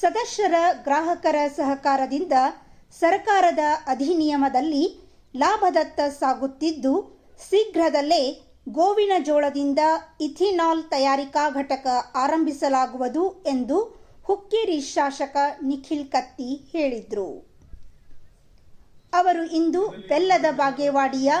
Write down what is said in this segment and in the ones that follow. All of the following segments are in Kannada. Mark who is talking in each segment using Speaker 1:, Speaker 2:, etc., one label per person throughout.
Speaker 1: ಸದಸ್ಯರ ಗ್ರಾಹಕರ ಸಹಕಾರದಿಂದ ಸರ್ಕಾರದ ಅಧಿನಿಯಮದಲ್ಲಿ ಲಾಭದತ್ತ ಸಾಗುತ್ತಿದ್ದು, ಶೀಘ್ರದಲ್ಲೇ ಗೋವಿನ ಜೋಳದಿಂದ ಇಥಿನಾಲ್ ತಯಾರಿಕಾ ಘಟಕ ಆರಂಭಿಸಲಾಗುವುದು ಎಂದು ಹುಕ್ಕೇರಿ ಶಾಸಕ ನಿಖಿಲ್ ಕತ್ತಿ ಹೇಳಿದರು. ಅವರು ಇಂದು ಬೆಲ್ಲದ ಬಾಗೇವಾಡಿಯ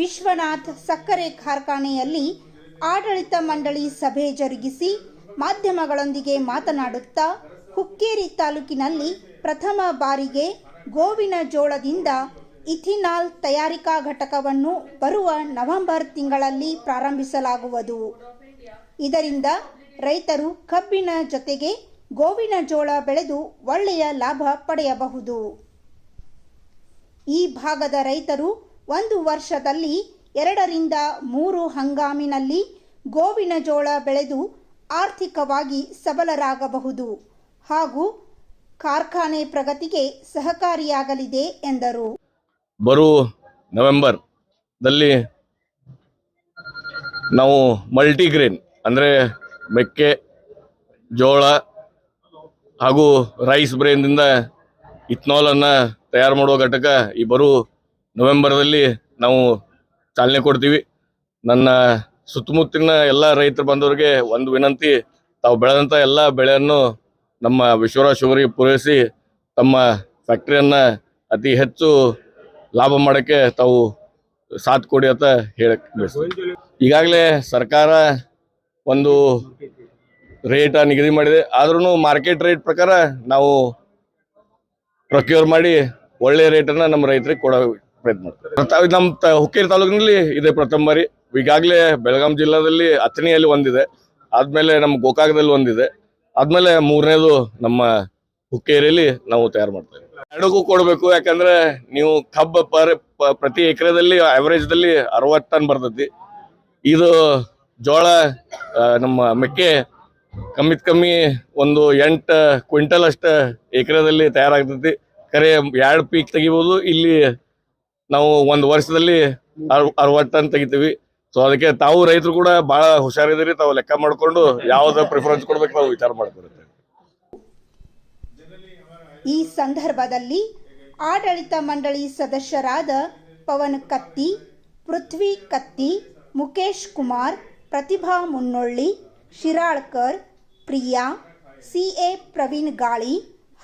Speaker 1: ವಿಶ್ವನಾಥ್ ಸಕ್ಕರೆ ಕಾರ್ಖಾನೆಯಲ್ಲಿ ಆಡಳಿತ ಮಂಡಳಿ ಸಭೆ ಜರುಗಿಸಿ ಮಾಧ್ಯಮಗಳೊಂದಿಗೆ ಮಾತನಾಡುತ್ತಾ ಹುಕ್ಕೇರಿ ತಾಲೂಕಿನಲ್ಲಿ ಪ್ರಥಮ ಬಾರಿಗೆ ಗೋವಿನ ಜೋಳದಿಂದ ಇಥಿನಾಲ್ ತಯಾರಿಕಾ ಘಟಕವನ್ನು ಬರುವ ನವೆಂಬರ್ ತಿಂಗಳಲ್ಲಿ ಪ್ರಾರಂಭಿಸಲಾಗುವುದು. ಇದರಿಂದ ರೈತರು ಕಬ್ಬಿನ ಜೊತೆಗೆ ಗೋವಿನ ಜೋಳ ಬೆಳೆದು ಒಳ್ಳೆಯ ಲಾಭ ಪಡೆಯಬಹುದು. ಈ ಭಾಗದ ರೈತರು ಒಂದು ವರ್ಷದಲ್ಲಿ ಎರಡರಿಂದ ಮೂರು ಹಂಗಾಮಿನಲ್ಲಿ ಗೋವಿನ ಜೋಳ ಬೆಳೆದು ಆರ್ಥಿಕವಾಗಿ ಸಬಲರಾಗಬಹುದು. ಹಾಗೂ ಕಾರ್ಖಾನೆ ಪ್ರಗತಿಗೆ ಸಹಕಾರಿಯಾಗಲಿದೆ ಎಂದರು.
Speaker 2: ಬರುವ ನವೆಂಬರ್ದಲ್ಲಿ ನಾವು ಮಲ್ಟಿಗ್ರೇನ್ ಅಂದರೆ ಮೆಕ್ಕೆ, ಜೋಳ ಹಾಗೂ ರೈಸ್ ಬ್ರೇನ್ದಿಂದ ಇಥ್ನಾಲನ್ನು ತಯಾರು ಮಾಡುವ ಘಟಕ ಈ ಬರುವ ನವೆಂಬರ್ದಲ್ಲಿ ನಾವು ಚಾಲನೆ ಕೊಡ್ತೀವಿ. ನನ್ನ ಸುತ್ತಮುತ್ತಲಿನ ಎಲ್ಲ ರೈತರು ಬಂದವರಿಗೆ ಒಂದು ವಿನಂತಿ, ತಾವು ಬೆಳೆದಂಥ ಎಲ್ಲ ಬೆಳೆಯನ್ನು ನಮ್ಮ ವಿಶ್ವರಾಜ್ ಶುಗರಿಗೆ ಪೂರೈಸಿ ತಮ್ಮ ಫ್ಯಾಕ್ಟ್ರಿಯನ್ನು ಅತಿ ಹೆಚ್ಚು ಲಾಭ ಮಾಡೋಕ್ಕೆ ತಾವು ಸಾಥ್ ಕೊಡಿ ಅಂತ ಹೇಳಕ್ಕೆ ಈಗಾಗ್ಲೇ ಈಗಾಗಲೇ ಸರ್ಕಾರ ಒಂದು ರೇಟ ನಿಗದಿ ಮಾಡಿದೆ. ಆದ್ರೂ ಮಾರ್ಕೆಟ್ ರೇಟ್ ಪ್ರಕಾರ ನಾವು ಪ್ರೊಕ್ಯೂರ್ ಮಾಡಿ ಒಳ್ಳೆ ರೇಟನ್ನು ನಮ್ಮ ರೈತರಿಗೆ ಕೊಡೋ ಪ್ರಯತ್ನ ಮಾಡ್ತೀವಿ. ತಾವು ನಮ್ಮ ತ, ಹುಕ್ಕೇರಿ ತಾಲೂಕಿನಲ್ಲಿ ಇದೆ ಪ್ರಥಮ ಬಾರಿ. ಈಗಾಗಲೇ ಬೆಳಗಾಂ ಜಿಲ್ಲಾದಲ್ಲಿ ಅಥಣಿಯಲ್ಲಿ ಒಂದಿದೆ. ಆದ್ಮೇಲೆ ನಮ್ಮ ಗೋಕಾಕದಲ್ಲಿ ಒಂದಿದೆ. ಆದ್ಮೇಲೆ ಮೂರನೇದು ನಮ್ಮ ಹುಕ್ಕೇರಿಯಲ್ಲಿ ನಾವು ತಯಾರು ಮಾಡ್ತೇವೆ. ಎರಡಕ್ಕೂ ಕೊಡಬೇಕು, ಯಾಕಂದ್ರೆ ನೀವು ಕಬ್ಬ ಪರ್ ಪ್ರತಿ ಎಕರೆದಲ್ಲಿ ದಲ್ಲಿ ಅರವತ್ತು ಟನ್ ಬರ್ತೈತಿ. ಇದು ಜೋಳ ನಮ್ಮ ಮೆಕ್ಕೆ ಕಮ್ಮಿತ್ ಕಮ್ಮಿ ಒಂದು ಎಂಟು ಕ್ವಿಂಟಲ್ ಅಷ್ಟು ಎಕರೆದಲ್ಲಿ ತಯಾರಾಗ್ತೈತಿ. ಕರೆ ಎರಡು ಪೀಕ್ ತೆಗಿಬೋದು, ಇಲ್ಲಿ ನಾವು ಒಂದು ವರ್ಷದಲ್ಲಿ ಅರ್, ಅರವತ್ತು ಟನ್ ತೆಗಿತೀವಿ. ಸೊ ಅದಕ್ಕೆ ತಾವು ರೈತರು ಕೂಡ ಬಹಳ ಹುಷಾರಿದ್ದೀರಿ. ತಾವು ಲೆಕ್ಕ ಮಾಡ್ಕೊಂಡು ಯಾವ್ದು ಪ್ರಿಫರೆನ್ಸ್ ಕೊಡ್ಬೇಕು ನಾವು ವಿಚಾರ ಮಾಡ್ಕೊಳ್ತೇವೆ.
Speaker 1: ಈ ಸಂದರ್ಭದಲ್ಲಿ ಆಡಳಿತ ಮಂಡಳಿ ಸದಸ್ಯರಾದ ಪವನ್ ಕತ್ತಿ, ಪೃಥ್ವಿ ಕತ್ತಿ, ಮುಕೇಶ್ ಕುಮಾರ್, ಪ್ರತಿಭಾ ಮುನ್ನೊಳ್ಳಿ, ಶಿರಾಳ್ಕರ್, ಪ್ರಿಯಾ ಸಿಎ ಪ್ರವೀಣ್ ಗಾಳಿ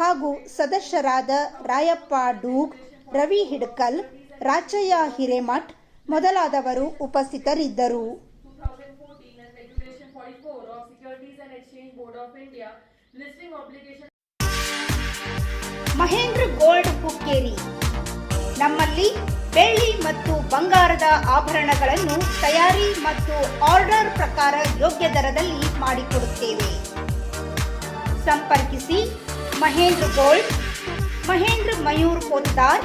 Speaker 1: ಹಾಗೂ ಸದಸ್ಯರಾದ ರಾಯಪ್ಪ ಡೂಗ್, ರವಿ ಹಿಡ್ಕಲ್, ರಾಚಯ್ಯ ಹಿರೇಮಠ್ ಮೊದಲಾದವರು ಉಪಸ್ಥಿತರಿದ್ದರು.
Speaker 3: 2014 and Regulation 44 of Securities and Exchange Board of India listing
Speaker 1: Mahendra gold Hukkeri ನಮ್ಮಲ್ಲಿ ಬೆಳ್ಳಿ ಮತ್ತು ಬಂಗಾರದ ಆಭರಣಗಳನ್ನು ತಯಾರಿ ಮತ್ತು ಆರ್ಡರ್ ಪ್ರಕಾರ ಯೋಗ್ಯ ದರದಲ್ಲಿ ಮಾಡಿಕೊಡುತ್ತೇವೆ. ಸಂಪರ್ಕಿಸಿ ಮಹೇಂದ್ರ ಗೋಲ್ಡ್, ಮಹೇಂದ್ರ ಮಯೂರ್ ಪೋತ್ತಾರ್